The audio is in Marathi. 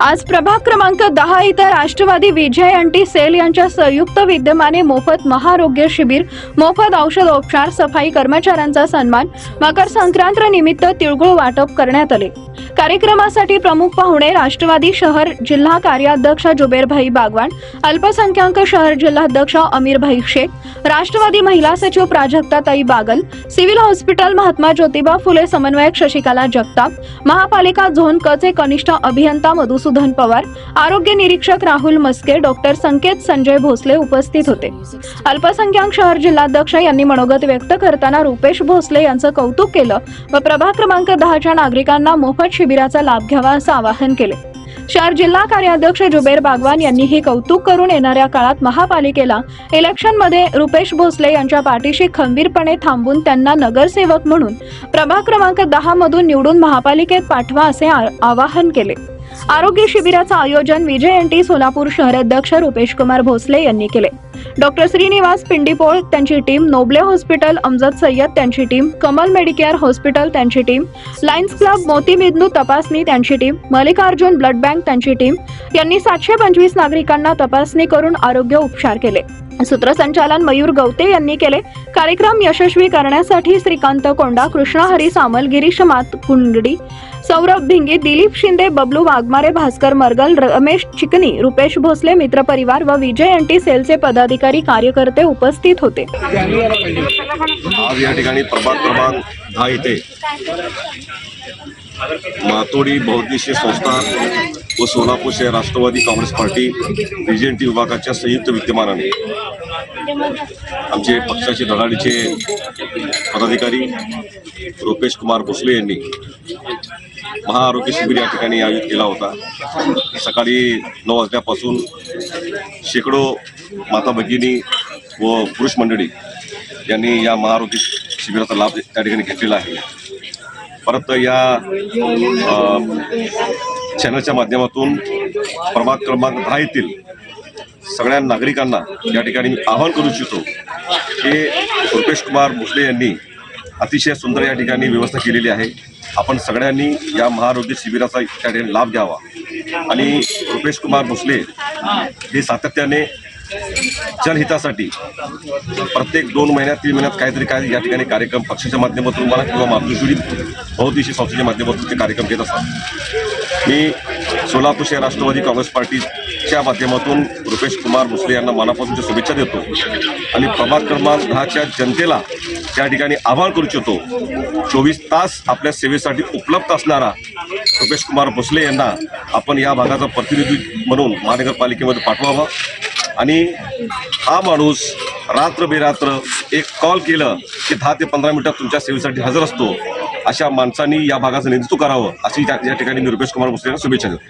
आज प्रभाग क्रमांक दहा इथं राष्ट्रवादी विजय अँटी सेल यांच्या संयुक्त विद्यमाने मोफत महारोग्य शिबिर मोफत औषधोपचार सफाई कर्मचाऱ्यांचा सन्मान मकर संक्रांत निमित्त तिळगुळ वाटप करण्यात आले. कार्यक्रमासाठी प्रमुख पाहुणे राष्ट्रवादी शहर जिल्हा कार्याध्यक्ष जुबेरभाई बागवान अल्पसंख्याक शहर जिल्हाध्यक्ष अमीरभाई शेख राष्ट्रवादी महिला सचिव प्राजक्ताताई बागल सिव्हिल हॉस्पिटल महात्मा ज्योतिबा फुले समन्वयक शशिकला जगताप महापालिका झोन क चे कनिष्ठ अभियंता मधुसूदन पवार आरोग्य निरीक्षक राहुल मस्के डॉक्टर संकेत संजय भोसले उपस्थित होते. अल्पसंख्याक शहर जिल्हाध्यक्ष यांनी मनोगत व्यक्त करताना रुपेश भोसले यांचं कौतुक केलं व प्रभाग क्रमांक दहाच्या नागरिकांना मोफत शिबिराचा लाभ घ्यावा असं आवाहन केले. शहर जिल्हा कार्याध्यक्ष जुबेर बागवान यांनी हे कौतुक करून येणाऱ्या काळात महापालिकेला इलेक्शनमध्ये रुपेश भोसले यांच्या पाठीशी खंबीरपणे थांबून त्यांना नगरसेवक म्हणून प्रभाग क्रमांक दहा मधून निवडून महापालिकेत पाठवा असे आ- आवाहन केले. आरोग्य शिबिराचं आयोजन विजय एन टी सोलापूर शहराध्यक्ष रुपेश कुमार भोसले यांनी केले. डॉक्टर श्रीनिवास पिंडीपोळ त्यांची team Noble hospital Amjad Sayyed त्यांची टीम कमल मेडिकेअर हॉस्पिटल त्यांची टीम लायन्स क्लब मोती मेदनू तपासणी त्यांची टीम मल्लिकार्जुन ब्लड बँक त्यांची टीम यांनी सातशे पंचवीस नागरिकांना तपासणी करून आरोग्य उपचार केले. सूत्रसंचालन मयूर गवते यांनी केले. कार्यक्रम यशस्वी करण्यासाठी श्रीकांत कोंडा कृष्णहरी सामल गिरीश मात कुंडडी सौरभ भिंगे दिलीप शिंदे बबलू वाघमारे भास्कर मरगल रमेश चिकनी रुपेश भोसले मित्रपरिवार व विजय अँटी सेलचे पदाधिकारी कार्यकर्ते उपस्थित होते. आज या ठिकाणी प्रभाग क्रमांक दहा इथे मातोडी बहुद्देशीय संस्था व सोलापूर शहर राष्ट्रवादी काँग्रेस पार्टी बीजेटी विभागाच्या संयुक्त विद्यमानाने आमचे पक्षाचे धडाडीचे पदाधिकारी रुपेश कुमार भोसले यांनी महाआरोग्य शिबिर या ठिकाणी आयोजित केला होता. सकाळी नऊ वाजल्यापासून शेकडो माता भगिनी व पुरुष मंडळी यांनी या महाआरोग्य शिबिराचा लाभ त्या ठिकाणी घेतलेला आहे. परत या चॅनलच्या माध्यमातून प्रभाग क्रमांक दहा येथील सगळ्या नागरिकांना या ठिकाणी मी आवाहन करू इच्छितो की रुपेश कुमार भोसले यांनी अतिशय सुंदर या ठिकाणी व्यवस्था केलेली आहे. आपण सगळ्यांनी या महाआरोग्य शिबिराचा त्या ठिकाणी लाभ घ्यावा. आणि रुपेश कुमार भोसले हे सातत्याने जनहितासाठी प्रत्येक दोन महिन्यात तीन महिन्यात काहीतरी काय या ठिकाणी कार्यक्रम पक्षाच्या माध्यमातून मला किंवा मातृश्री बहुदेशी संस्थेच्या माध्यमातून ते कार्यक्रम घेत असतात. मी सोलापूर शहर राष्ट्रवादी काँग्रेस पार्टीच्या माध्यमातून रुपेश कुमार भोसले यांना मनापासूनच्या शुभेच्छा देतो आणि प्रभाग क्रमांक दहाच्या जनतेला त्या ठिकाणी आवाहन करू इच्छितो चोवीस तास आपल्या सेवेसाठी उपलब्ध असणारा रुपेश कुमार भोसले यांना आपण या भागाचा प्रतिनिधी म्हणून महानगरपालिकेमध्ये पाठवावा. आणि हा माणूस रात्र बेरात्र एक कॉल केलं की दहा ते पंधरा मिनिटात तुमच्या सेवेसाठी हजर असतो. अशा माणसांनी या भागाचं नेतृत्व करावं अशी या ठिकाणी मी रुपेश कुमार भोसले यांना शुभेच्छा देतो.